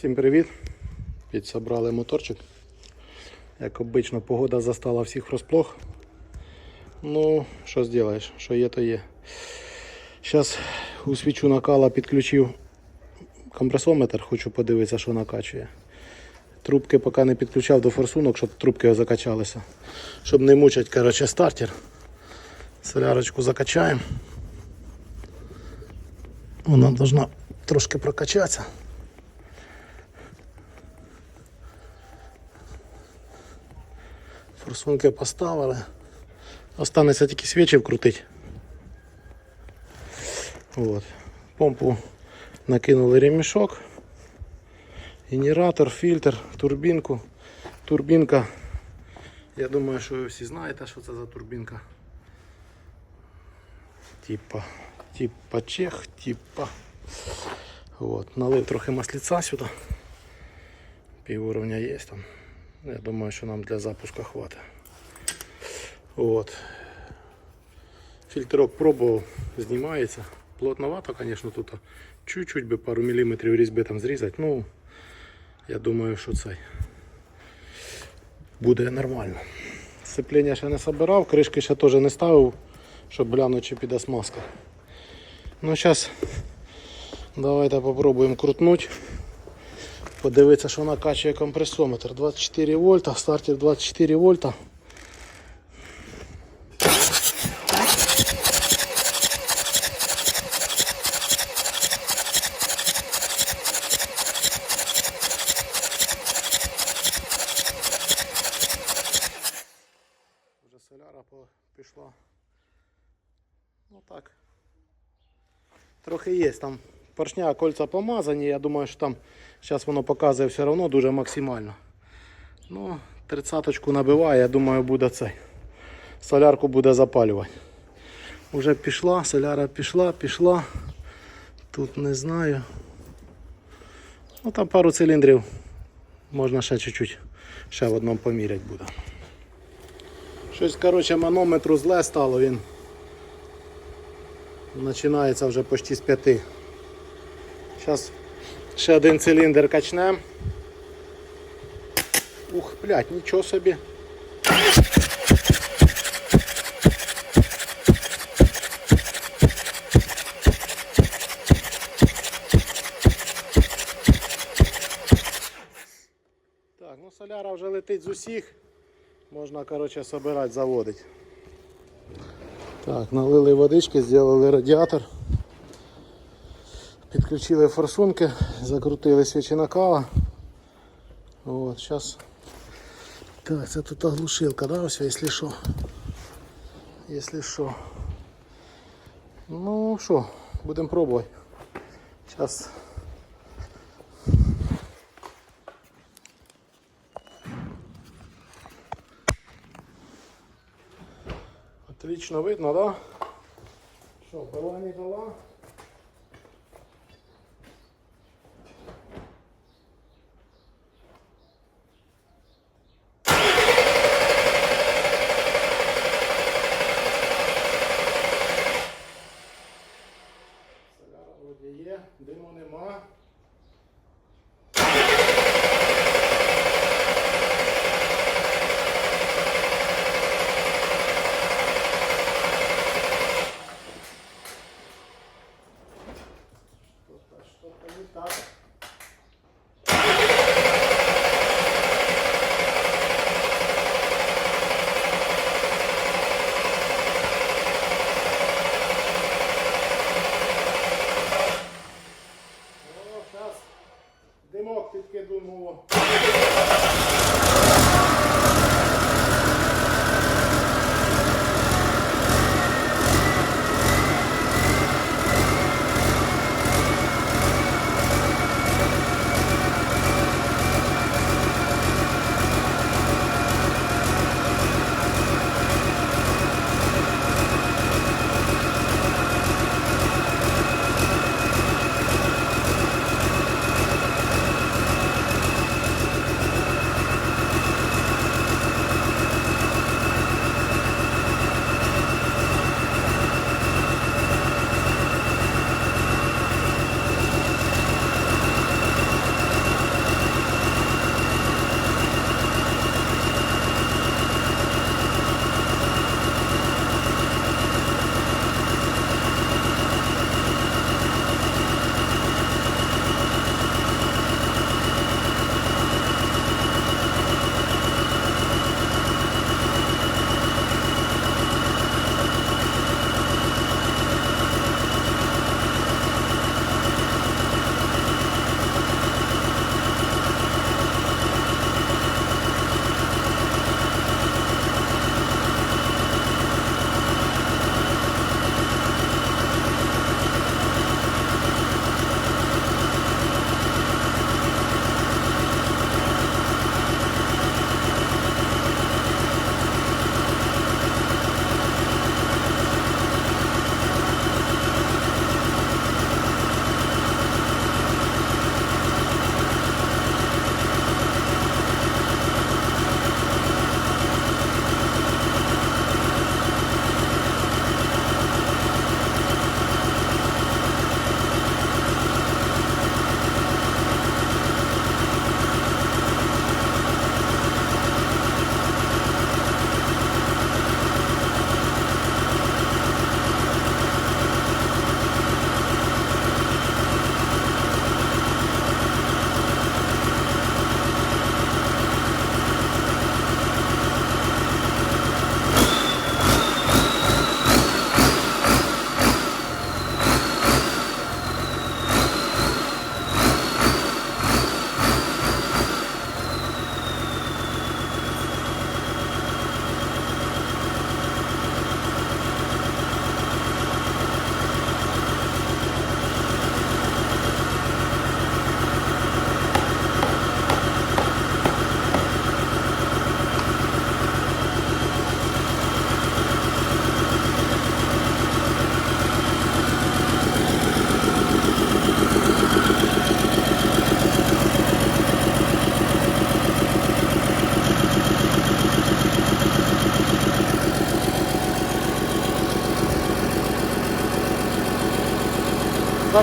Всім привіт! Підсобрали моторчик. Як обично, погода застала всіх врозплох. Ну, що зробиш, що є, то є. Зараз у свічу накала підключив компресометр, хочу подивитися, що накачує. Трубки поки не підключав до форсунок, щоб трубки закачалися. Щоб не мучать коротше, стартер. Солярочку закачаємо. Вона должна трошки прокачатися. Форсунки поставили. Останеться тільки свічі вкрутити. От. Помпу накинули ремішок. Генератор, фільтр, турбінку. Турбінка. Я думаю, що ви всі знаєте, що це за турбінка. Типа, типа чех, типа. Вот. Налив трохи масліця сюди. Пів уровня є там. Я думаю, що нам для запуску хватить. От. Фільтрок пробував, знімається. Плотновато, звісно, тут чуть-чуть би пару міліметрів різьби там зрізати. Ну, я думаю, що це буде нормально. Сцеплення ще не собирав, кришки ще теж не ставив, щоб глянути, чи піде смазка. Ну, зараз давайте попробуємо крутнути. Подивитися, що накачує компресометр. 24 вольта, стартер 24 вольта. Вже соляра по- пішла. Ну так. Трохи є там поршня, кольця помазані. Я думаю, що там зараз воно показує все одно дуже максимально. Ну, тридцяточку набиває, я думаю, буде цей. Солярку буде запалювати. Уже пішла, соляра пішла, пішла. Тут не знаю. Ну там пару циліндрів. Можна ще чуть-чуть ще в одному поміряти буде. Щось, коротше, манометру зле стало, він починається вже почти з п'яти. Зараз ще один циліндр качнем. Ух, блядь, нічого собі. Так, ну соляра вже летить з усіх. Можна, коротше, собирати, заводити. Так, налили водички, зробили радіатор. Підключили форсунки, закрутили свічі накала. От, сейчас. Так, це тут оглушилка, да, ось, якщо що. Якщо що. Ну що, будемо пробувати. Зараз. Отлично видно, да? Що, пила не дала?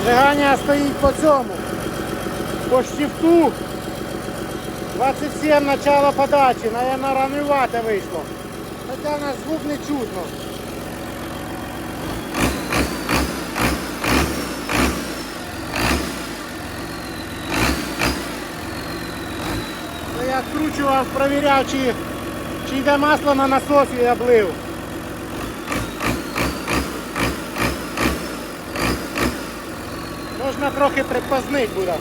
Зажигання стоїть по цьому. По штифту. 27 начало подачі, наверное, ранувато вийшло. Хоча у нас звук не чутно. Я скручував, провіряв, чи, чи йде масло на насосі я облив. Можна трохи припознити буде.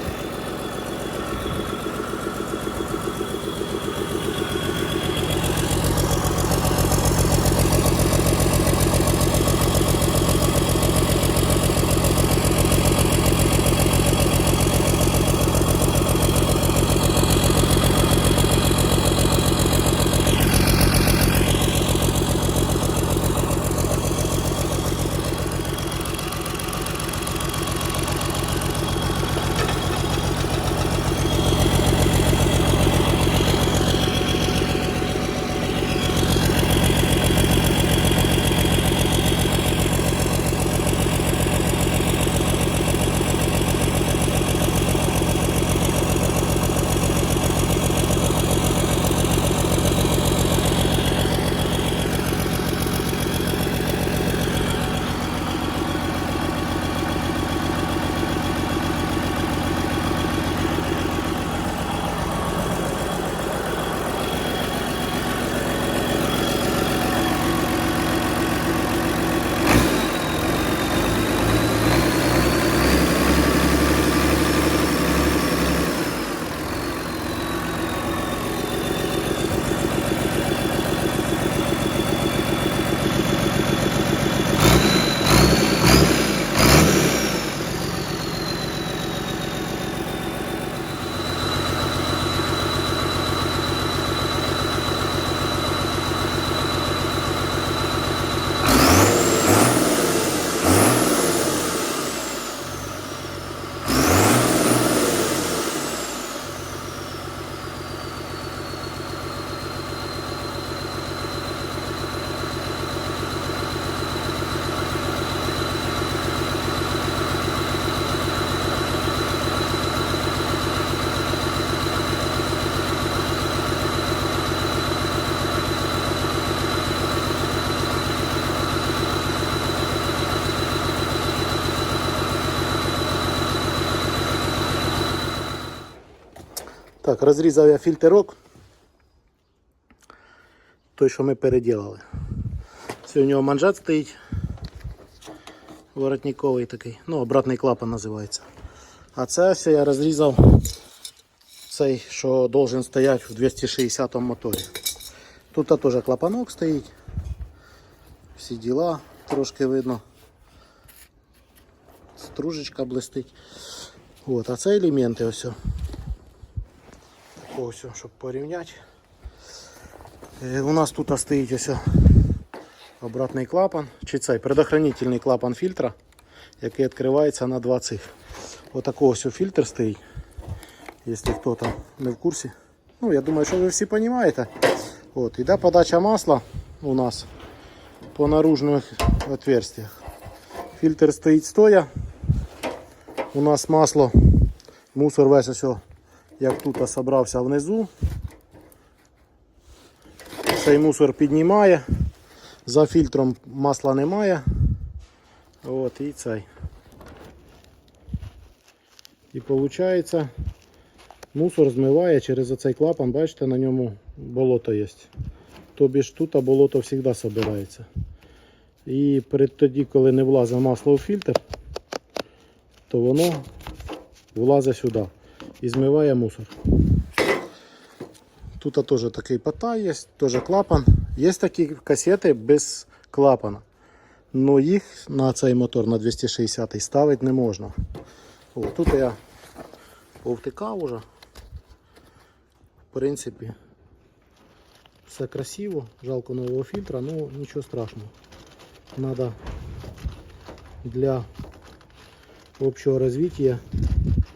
Так, розрізав я фільтрок. Той, що ми переділили. Це у нього манжет стоїть. Воротниковий такий. Ну, обратний клапан називається. А це все я розрізав цей, що должен стояти в 260 моторі. Тут теж клапанок стоїть. Всі діла трошки видно. Стружечка блистить. От, а це елементи ось. Ось, щоб порівняти. Е, У нас тут стоїть ось обратний клапан, чи цей предохранительний клапан фільтра, який відкривається на два цих. Отакий ось фільтр стоїть, якщо хто там не в курсі. Ну, я думаю, що ви всі розумієте. От, іде подача масла у нас по наружних отверстиях. Фільтр стоїть стоя. У нас масло, мусор весь ось як тут зібрався внизу. Цей мусор піднімає, за фільтром масла немає. От і цей. І виходить, мусор змиває через оцей клапан, бачите, на ньому болото є. Тобі ж тут болото завжди збирається. І перед тоді, коли не влазить масло у фільтр, то воно влазить сюди і змиває мусор. Тут теж такий пота є, теж клапан. Є такі касети без клапана. Но їх на цей мотор на 260 ставити не можна. О, тут я повтикав уже. В принципі, все красиво, жалко нового фільтра, ну нічого страшного. Надо для общого развития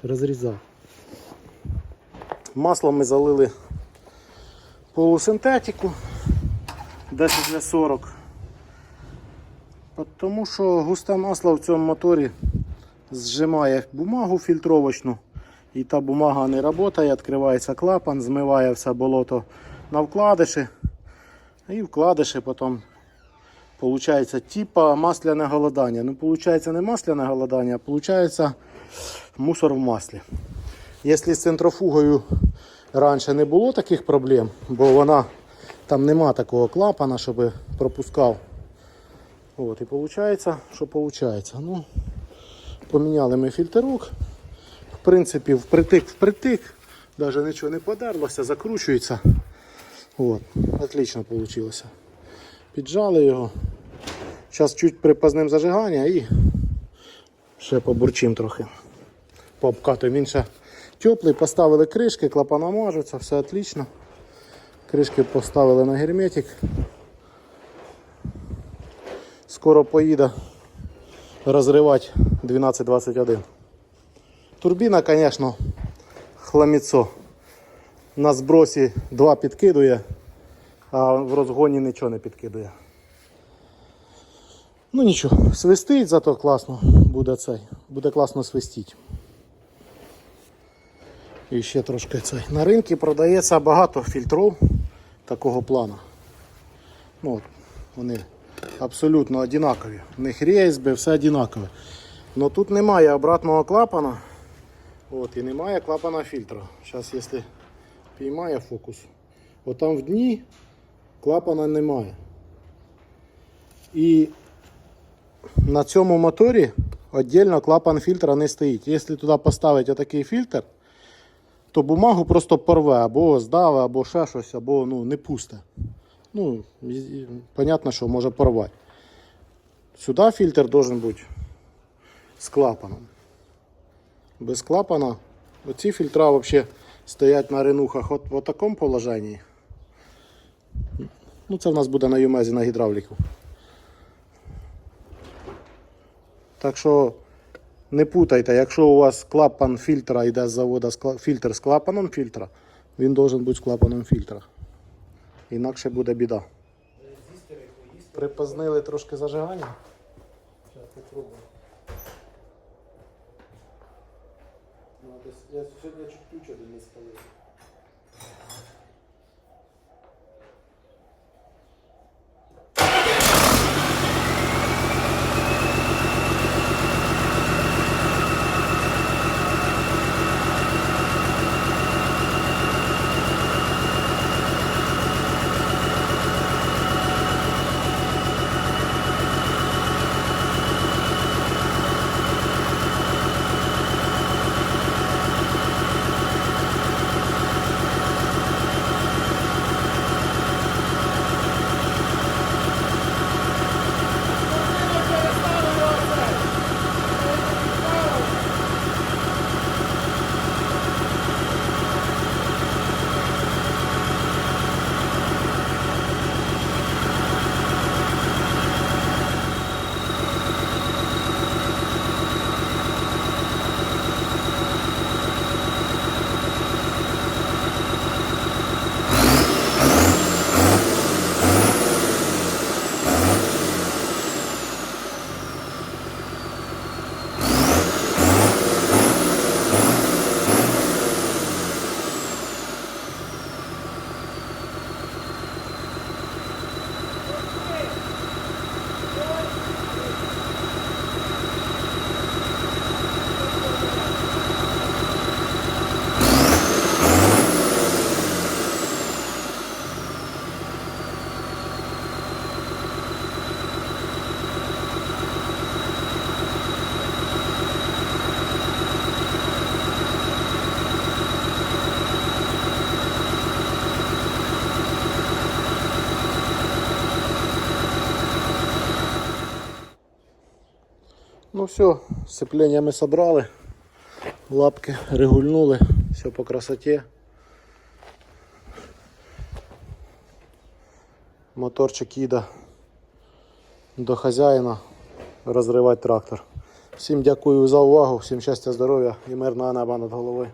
розрізати. Маслом ми залили полусинтетику 10 40 Тому що густе масло в цьому моторі зжимає бумагу фільтровочну, і та бумага не працює, відкривається клапан, змиває все болото на вкладиші. І вкладиші потім Получається, типа масляне голодання. Ну, получається не масляне голодання, а получається мусор в маслі. Якщо з центрофугою раніше не було таких проблем, бо вона там нема такого клапана, щоб пропускав. От, і виходить, що виходить. Ну, поміняли ми фільтрок. В принципі, впритик впритик. Навіть нічого не подерлося, закручується. От, отлично вийшло. Піджали його. Зараз чуть припазнем зажигання і ще побурчим трохи. Пообкатуємо. Він ще теплий, поставили кришки, клапана мажуться, все отлично. Кришки поставили на герметик. Скоро поїде розривати 1221. Турбіна, звісно, хламіцо. На збросі 2 підкидує, а в розгоні нічого не підкидує. Ну нічого, свистить, зато класно буде цей. Буде класно свистіть. І ще трошки цей. На ринку продається багато фільтрів такого плану. Ну, вони абсолютно однакові. У них рейсби, все однакове. Но тут немає обратного клапана. От, і немає клапана фільтра. Зараз, якщо піймає фокус, от там в дні клапана немає. І на цьому моторі віддільно клапан фільтра не стоїть. Якщо туди поставити отакий фільтр, то бумагу просто порве, або здаве, або ще щось, або ну, не пусте. Ну, і- понятно, що може порвати. Сюди фільтр должен бути з клапаном. Без клапана оці фільтра взагалі стоять на ренухах от в такому положенні. Ну, це в нас буде на юмезі на гідравліку. Так що не путайте, якщо у вас клапан фільтра йде з заводу фільтр з клапаном фільтра, він має бути з клапаном фільтра. Інакше буде біда. Припознили трошки зажигання. Зараз попробуємо. Я сьогодні чуть ключ один не спалив. Ну все, сцеплення ми собрали. Лапки регульнули, все по красоті. Моторчик їде до хазяїна розривати трактор. Всім дякую за увагу, всім щастя, здоров'я і мирного неба над головою.